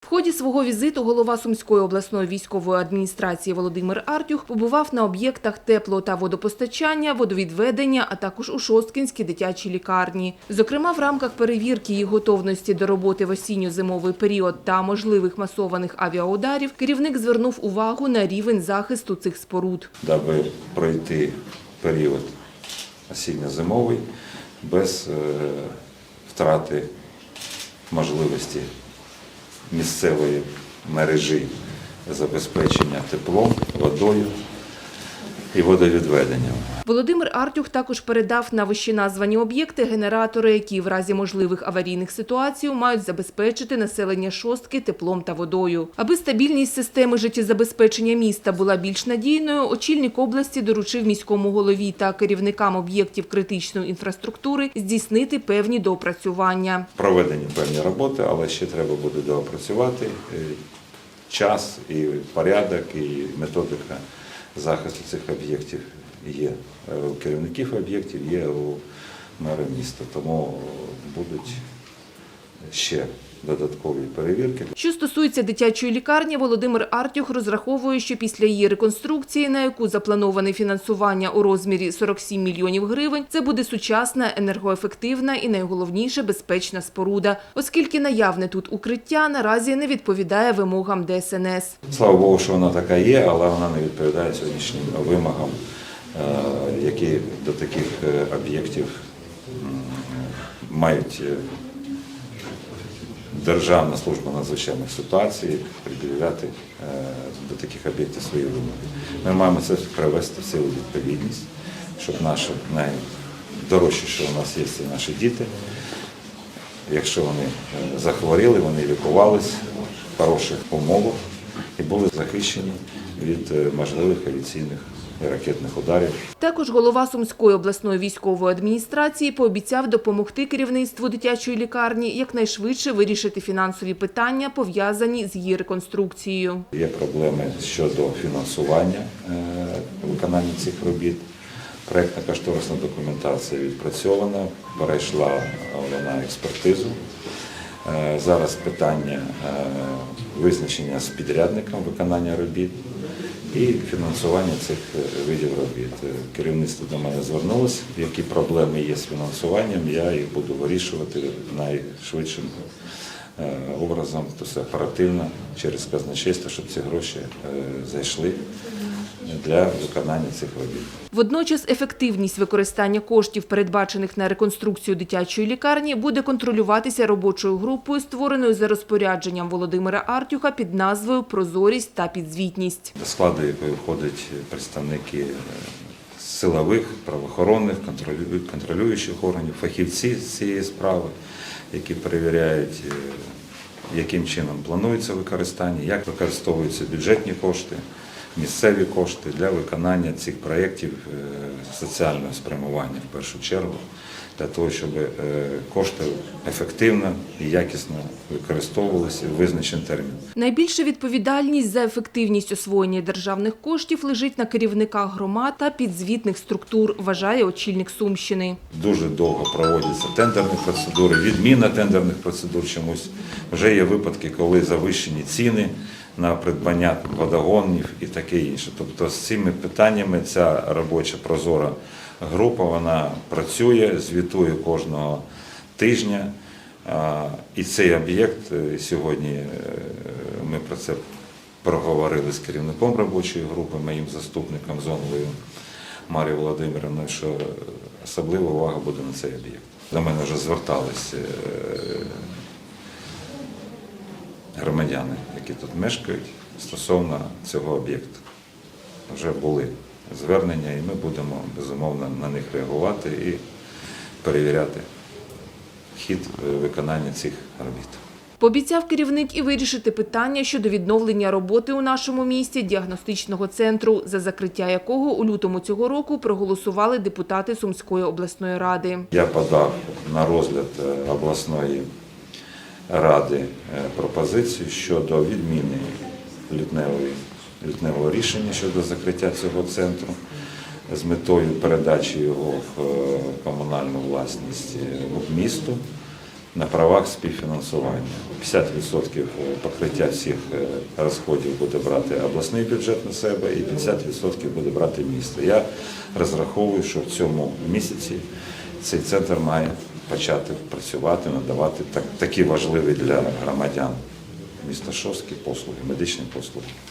В ході свого візиту голова Сумської обласної військової адміністрації Володимир Артюх побував на об'єктах тепло та водопостачання, водовідведення, а також у Шосткінській дитячій лікарні. Зокрема, в рамках перевірки їх готовності до роботи в осінньо-зимовий період та можливих масованих авіаударів, керівник звернув увагу на рівень захисту цих споруд. даби пройти період осінньо-зимовий без е, втрати можливості місцевої мережі забезпечення теплом, водою і водовідведенням. Володимир Артюх також передав на вищеназвані об'єкти генератори, які в разі можливих аварійних ситуацій мають забезпечити населення шостки теплом та водою. Аби стабільність системи життєзабезпечення міста була більш надійною, очільник області доручив міському голові та керівникам об'єктів критичної інфраструктури здійснити певні доопрацювання. Проведені певні роботи, але ще треба буде доопрацювати е, час і порядок, і методика захисту цих об'єктів є е, у керівників об'єктів, є у мера міста. Тому будуть ще додаткові перевірки. Що стосується дитячої лікарні, Володимир Артюх розраховує, що після її реконструкції, на яку заплановане фінансування у розмірі 47 мільйонів гривень, це буде сучасна, енергоефективна і найголовніше безпечна споруда, оскільки наявне тут укриття наразі не відповідає вимогам ДСНС. Слава Богу, що вона така є, але вона не відповідає сьогоднішнім вимогам, е, які до таких е, об'єктів мають е, Державна служба надзвичайних ситуацій приділяти е, до таких об'єктів свої вимоги. Ми маємо це привести в силу відповідність, щоб наше найдорожче, що у нас є, це наші діти. Якщо вони е, захворіли, вони лікувались в хороших умовах і були захищені від е, можливих авіаційних ракетних ударів. Також голова Сумської обласної військової адміністрації пообіцяв допомогти керівництву дитячої лікарні якнайшвидше вирішити фінансові питання, пов'язані з її реконструкцією. Є проблеми щодо фінансування е, виконання цих робіт. Проектна кошторисна документація відпрацьована, перейшла вона експертизу. Е, Зараз питання е, визначення з підрядником виконання робіт і фінансування цих е, видів робіт. Е, Керівництво до мене звернулося, які проблеми є з фінансуванням, я їх буду вирішувати найшвидшим е, образом, то все оперативно через казначейство, щоб ці гроші зайшли для виконання цих робіт. Водночас ефективність використання коштів, передбачених на реконструкцію дитячої лікарні, буде контролюватися робочою групою, створеною за розпорядженням Володимира Артюха під назвою Прозорість та підзвітність. до складу якої входять представники е, силових, правоохоронних, контролюючих органів, фахівці з цієї справи, які перевіряють, е, яким чином планується використання, як використовуються бюджетні кошти, місцеві кошти для виконання цих проєктів е, соціального спрямування в першу чергу, для того, щоб е, кошти ефективно і якісно використовувалися в визначений термін. Найбільша відповідальність за ефективність освоєння державних коштів лежить на керівниках громад та підзвітних структур, вважає очільник Сумщини. Дуже довго проводяться тендерні процедури, відміна тендерних процедур чомусь. Вже є випадки, коли завищені ціни на придбання водогонів і таке інше. Тобто з цими питаннями ця робоча прозора група вона працює, звітує кожного тижня. І цей об'єкт е, сьогодні е, ми про це проговорили з керівником робочої групи, моїм заступником зоновою Марією Володимирівною, що особлива увага буде на цей об'єкт. До мене вже звертались е, громадяни, які тут мешкають, стосовно цього об'єкту. Вже були звернення, і ми будемо безумовно на них реагувати і перевіряти хід е, виконання цих робіт. Пообіцяв керівник і вирішити питання щодо відновлення роботи у нашому місті діагностичного центру, за закриття якого у лютому цього року проголосували депутати Сумської обласної ради. Я подав на розгляд е, обласної ради е, пропозицію щодо відміни літневої, літневого рішення щодо закриття цього центру з метою передачі його в е, комунальну власність е, місту на правах співфінансування. 50% покриття всіх розходів буде брати обласний бюджет на себе і 50% буде брати місто. Я розраховую, що в цьому місяці цей центр має почати працювати, надавати такі важливі для громадян міста шовські послуги, медичні послуги.